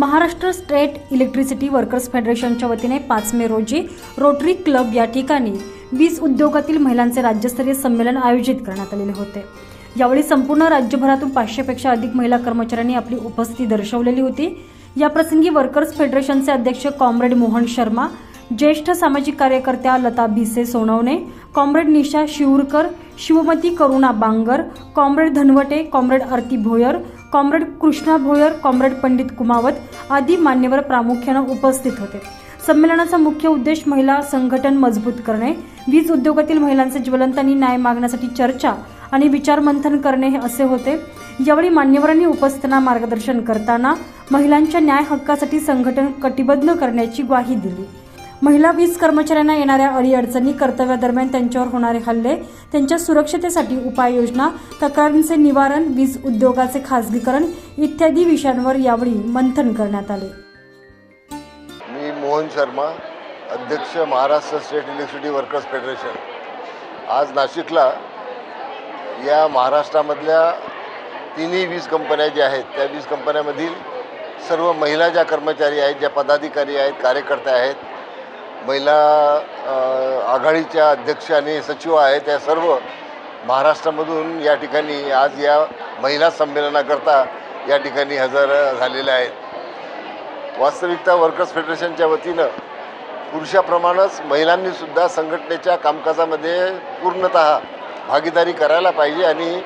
Maharashtra state electricity workers फेडरेशनच्या वतीने पाच मे रोजी रोटरी क्लब या ठिकाणी वीज उद्योगातील महिलांचे राज्यस्तरीय संमेलन आयोजित करण्यात आलेले होते. यावेळी संपूर्ण राज्यभरातून पाचशेपेक्षा अधिक महिला कर्मचाऱ्यांनी आपली उपस्थिती दर्शवलेली होती. या प्रसंगी वर्कर्स फेडरेशनचे अध्यक्ष कॉम्रेड मोहन शर्मा ज्येष्ठ सामाजिक कार्यकर्त्या Lata Bhise Sonawane comrade Nisha Shivarkar Shivmati Karuna Bangar comrade Dhanwate comrade Aarti Bhoyar comrade Krishna Bhoyar comrade Pandit Kumawat आदी मान्यवर प्रामुख्यानं उपस्थित होते. संमेलनाचा मुख्य उद्देश महिला संघटन मजबूत करणे वीज उद्योगातील महिलांचे ज्वलंत आणि न्याय मागण्यासाठी चर्चा आणि विचारमंथन करणे हे असे होते. यावेळी मान्यवरांनी उपस्थितांना मार्गदर्शन करताना महिलांच्या न्याय हक्कासाठी संघटन कटिबद्ध करण्याची ग्वाही दिली. महिला वीज कर्मचाऱ्यांना येणाऱ्या अडीअडचणी कर्तव्यादरम्यान त्यांच्यावर होणारे हल्ले त्यांच्या सुरक्षतेसाठी उपाययोजना तक्रारींचे निवारण वीज उद्योगाचे खासगीकरण इत्यादी विषयांवर यावेळी मंथन करण्यात आले. मी मोहन शर्मा अध्यक्ष Maharashtra state electricity workers federation. आज नाशिकला या महाराष्ट्रामधल्या तिन्ही वीज कंपन्या ज्या आहेत त्या वीज कंपन्यामधील सर्व महिला ज्या कर्मचारी आहेत ज्या पदाधिकारी आहेत कार्यकर्ते आहेत महिला आघाडीच्या अध्यक्ष आणि सचिव आहेत त्या सर्व महाराष्ट्रामधून या ठिकाणी आज या महिला संमेलनाकरता या ठिकाणी हजर झालेल्या आहेत. वास्तविकता वर्कर्स फेडरेशनच्या वतीनं पुरुषाप्रमाणेच महिलांनीसुद्धा संघटनेच्या कामकाजामध्ये पूर्णत भागीदारी करायला पाहिजे आणि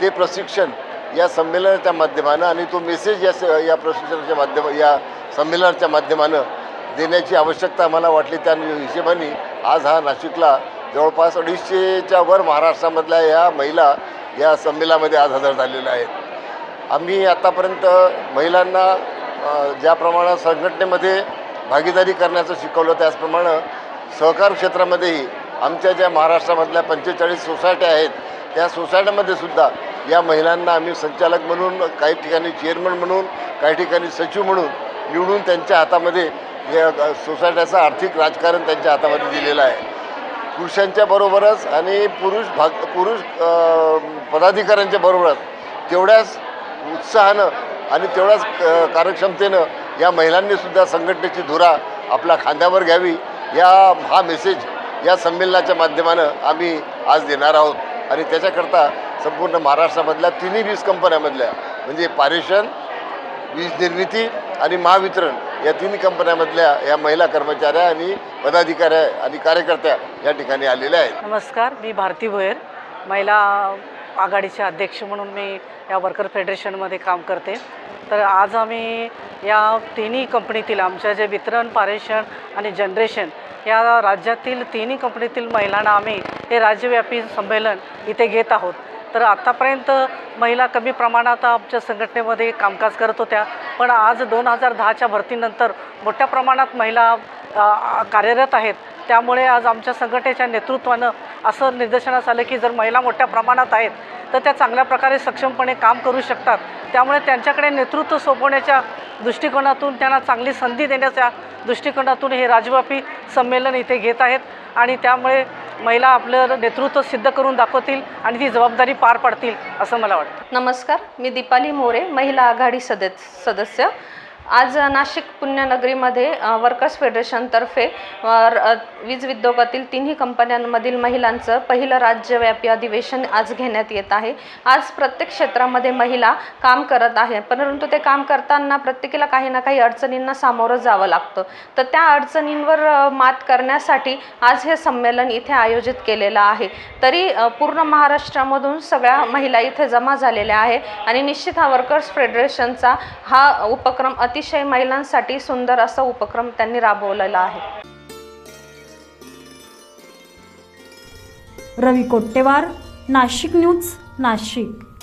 ते प्रशिक्षण या संमेलनाच्या माध्यमानं आणि तो मेसेज या स या प्रशिक्षणाच्या माध्यम या संमेलनाच्या माध्यमानं देण्याची आवश्यकता आम्हाला वाटली. त्या हिशेबाने आज हा नाशिकला जवळपास अडीचशेच्या वर महाराष्ट्रामधल्या या महिला या संमेलनामध्ये आज हजर झालेल्या आहेत. आम्ही आतापर्यंत महिलांना ज्या प्रमाणात संघटनेमध्ये भागीदारी करण्याचं शिकवलं त्याचप्रमाणे सहकार क्षेत्रामध्येही आमच्या ज्या महाराष्ट्रामधल्या पंचेचाळीस सोसायट्या आहेत त्या सोसायट्यामध्ये सुद्धा या महिलांना आम्ही संचालक म्हणून काही ठिकाणी चेअरमन म्हणून काही ठिकाणी सचिव म्हणून निवडून त्यांच्या हातामध्ये या सोसायट्याचं आर्थिक राजकारण त्यांच्या हातामध्ये दिलेलं आहे. पुरुषांच्या बरोबरच आणि पुरुष भाग पुरुष पदाधिकाऱ्यांच्या बरोबरच तेवढ्याच उत्साहानं आणि तेवढ्याच क- कार्यक्षमतेनं या महिलांनी सुद्धा संघटनेची धुरा आपल्या खांद्यावर घ्यावी. या हा मेसेज या संमेलनाच्या माध्यमानं आम्ही आज देणार आहोत. आणि त्याच्याकरता संपूर्ण महाराष्ट्रामधल्या तिन्ही वीज कंपन्यामधल्या म्हणजे पारेषण वीज निर्मिती आणि महावितरण या तिन्ही कंपन्यामधल्या या महिला कर्मचाऱ्या आणि पदाधिकाऱ्या आणि कार्यकर्त्या या ठिकाणी आलेल्या आहेत. नमस्कार मी भारती भोयर महिला आघाडीचे अध्यक्ष म्हणून मी या वर्कर फेडरेशनमध्ये काम करते. तर आज आम्ही या तिन्ही कंपनीतील आमच्या जे वितरण पारेषण आणि जनरेशन या राज्यातील तिन्ही कंपनीतील महिलांना आम्ही हे राज्यव्यापी संमेलन इथे घेत आहोत. तर आत्तापर्यंत महिला कमी प्रमाणात आमच्या संघटनेमध्ये कामकाज करत होत्या. पण आज दोन हजार दहाच्या भरतीनंतर मोठ्या प्रमाणात महिला कार्यरत आहेत. त्यामुळे आज आमच्या संघटनेच्या नेतृत्वानं असं निदर्शनास आलं की जर महिला मोठ्या प्रमाणात आहेत तर त्या चांगल्या प्रकारे सक्षमपणे काम करू शकतात. त्यामुळे त्यांच्याकडे नेतृत्व सोपवण्याच्या दृष्टिकोनातून त्यांना चांगली संधी देण्याच्या दृष्टिकोनातून हे राजव्यापी संमेलन इथे घेत आहेत. आणि त्यामुळे महिला आपलं नेतृत्व सिद्ध करून दाखवतील आणि ती जबाबदारी पार पाडतील असं मला वाटतं. नमस्कार मी दीपाली मोरे महिला आघाडी सदस्य सदस्य. आज नाशिक पुण्यनगरीमध्ये वर्कर्स फेडरेशनतर्फे र- वीज उद्योगातील तिन्ही कंपन्यांमधील महिलांचं पहिलं राज्यव्यापी अधिवेशन आज घेण्यात येत आहे. आज प्रत्येक क्षेत्रामध्ये महिला काम करत आहे परंतु ते काम करताना प्रत्येकीला काही ना काही अडचणींना सामोरं जावं लागतं. तर त्या अडचणींवर मात करण्यासाठी आज हे संमेलन इथे आयोजित केलेलं आहे. तरी पूर्ण महाराष्ट्रामधून सगळ्या महिला इथे जमा झालेल्या आहे आणि निश्चित हा वर्कर्स फेडरेशनचा हा उपक्रम अतिशय महिलांसाठी सुंदर असा उपक्रम त्यांनी राबवलेला आहे. रवी कोट्टेवार नाशिक न्यूज नाशिक.